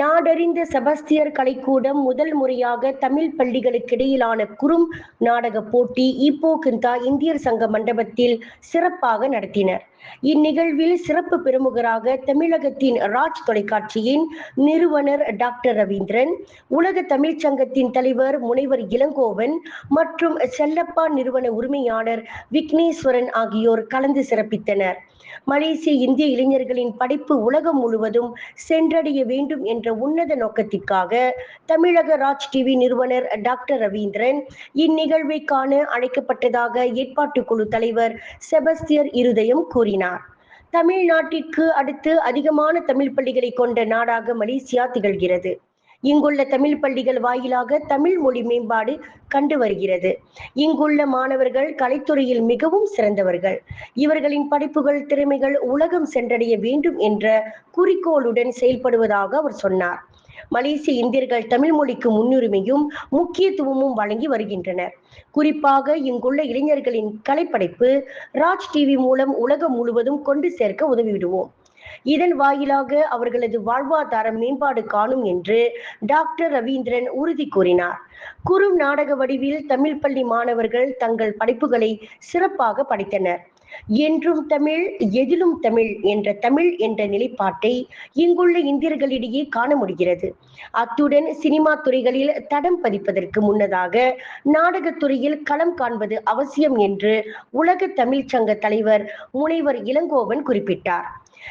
நாடறிந்த செபஸ்தியர் கலைக்கூடம் முதல் முறையாக தமிழ் பள்ளிகளுக்கிடையிலான குறும் நாடக போட்டி இப்போ கிந்தா இந்தியர் சங்க மண்டபத்தில் சிறப்பாக நடத்தினர். இந்நிகழ்வில் சிறப்பு பெருமுகராக தமிழகத்தின் ராஜ் தொலைக்காட்சியின் நிறுவனர் டாக்டர் ரவீந்திரன் உலக தமிழ்ச் சங்கத்தின் தலைவர் முனைவர் இளங்கோவன் மற்றும் செல்லப்பா நிறுவன உரிமையாளர் விக்னேஸ்வரன் ஆகியோர் கலந்து சிறப்பித்தனர். மலேசிய இந்திய இளைஞர்களின் படைப்பு உலகம் முழுவதும் சென்றடைய வேண்டும் என்ற உன்னத நோக்கத்திற்காக தமிழக ராஜ் டிவி நிறுவனர் டாக்டர் ரவீந்திரன் இந்நிகழ்வை காண அழைக்கப்பட்டதாக ஏற்பாட்டு குழு தலைவர் செபஸ்தியர் இருதயம் கூறினார். தமிழ்நாட்டிற்கு அடுத்து அதிகமான தமிழ் பள்ளிகளை கொண்ட நாடாக மலேசியா திகழ்கிறது. இங்குள்ள தமிழ் பள்ளிகள் வாயிலாக தமிழ் மொழி மேம்பாடு கண்டு வருகிறது. இங்குள்ள மாணவர்கள் கலைத்துறையில் மிகவும் சிறந்தவர்கள். இவர்களின் படிப்புகள் திறமைகள் உலகம் சென்றடைய வேண்டும் என்ற குறிக்கோளுடன் செயல்படுவதாக அவர் சொன்னார். மலேசிய இந்தியர்கள் தமிழ் மொழிக்கு முன்னுரிமையும் முக்கியத்துவமும் வழங்கி வருகின்றனர். குறிப்பாக இங்குள்ள இளைஞர்களின் கலைப்படைப்பு ராஜ் டிவி மூலம் உலகம் முழுவதும் கொண்டு சேர்க்க உதவிவிடுவோம். இதன் வாயிலாக அவர்களது வாழ்வாதாரம் மேம்பாடு காணும் என்று டாக்டர் ரவீந்திரன் உறுதி கூறினார். குறும் நாடக வடிவில் தமிழ் பள்ளி மாணவர்கள் தங்கள் படைப்புகளை சிறப்பாக படித்தனர். என்றும் தமிழ் எதிலும் தமிழ் என்ற தமிழ் என்ற நிலைப்பாட்டை இங்குள்ள இந்தியர்களிடையே காண முடிகிறது. அத்துடன் சினிமா துறைகளில் தடம் பதிப்பதற்கு முன்னதாக நாடகத்துறையில் களம் காண்பது அவசியம் என்று உலக தமிழ்ச் சங்க தலைவர் முனைவர் இளங்கோவன் குறிப்பிட்டார்.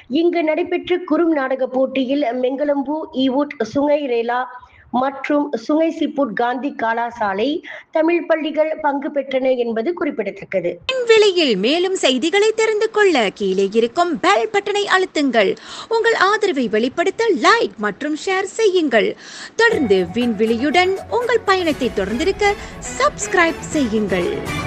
இங்கு நடைபெற்ற குறும் நாடக போட்டியில் மெங்கலம்பு ஈவுட் சுங்கை ரேலா மற்றும் சுங்கை சிப்புட் காந்தி கலாசாலை தமிழ் பள்ளிகள் பங்கு பெற்றன என்பது குறிப்பிடத்தக்கது. விலையில் மேலும் செய்திகளை தெரிந்து கொள்ள கீழே இருக்கும் பெல் பட்டனை அழுத்துங்கள். உங்கள் ஆதரவை வெளிப்படுத்த லைக் மற்றும் ஷேர் செய்யுங்கள். தொடர்ந்து விண்வெளியுடன் உங்கள் பயணத்தை தொடர்ந்திருக்க சப்ஸ்கிரைப் செய்யுங்கள்.